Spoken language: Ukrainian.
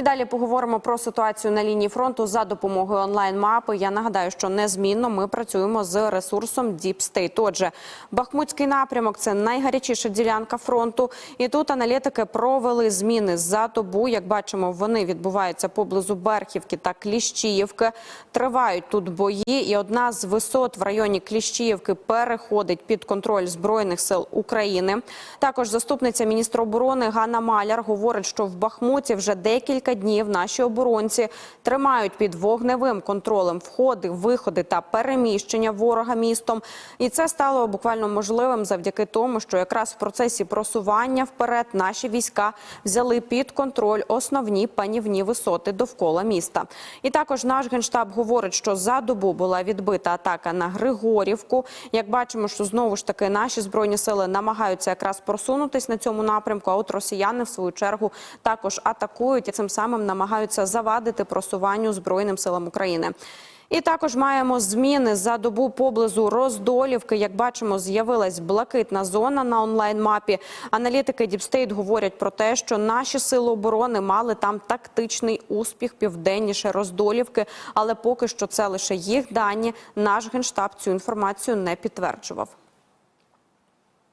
І далі поговоримо про ситуацію на лінії фронту за допомогою онлайн-мапи. Я нагадаю, що незмінно ми працюємо з ресурсом Deep State. Отже, Бахмутський напрямок це найгарячіша ділянка фронту. І тут аналітики провели зміни за добу. Як бачимо, вони відбуваються поблизу Берхівки та Кліщіївки. Тривають тут бої, і одна з висот в районі Кліщіївки переходить під контроль збройних сил України. Також заступниця міністра оборони Ганна Маляр говорить, що в Бахмуті вже декілька днів наші оборонці тримають під вогневим контролем входи, виходи та переміщення ворога містом. І це стало буквально можливим завдяки тому, що якраз в процесі просування вперед наші війська взяли під контроль основні панівні висоти довкола міста. І також наш генштаб говорить, що за добу була відбита атака на Григорівку. Як бачимо, що знову ж таки наші збройні сили намагаються якраз просунутись на цьому напрямку. А от росіяни в свою чергу також атакують і цим самим намагаються завадити просуванню збройним силам України. І також маємо зміни за добу поблизу Роздолівки. Як бачимо, з'явилась блакитна зона на онлайн-мапі. Аналітики Діпстейт говорять про те, що наші сили оборони мали там тактичний успіх південніше Роздолівки, але поки що це лише їх дані. Наш генштаб цю інформацію не підтверджував.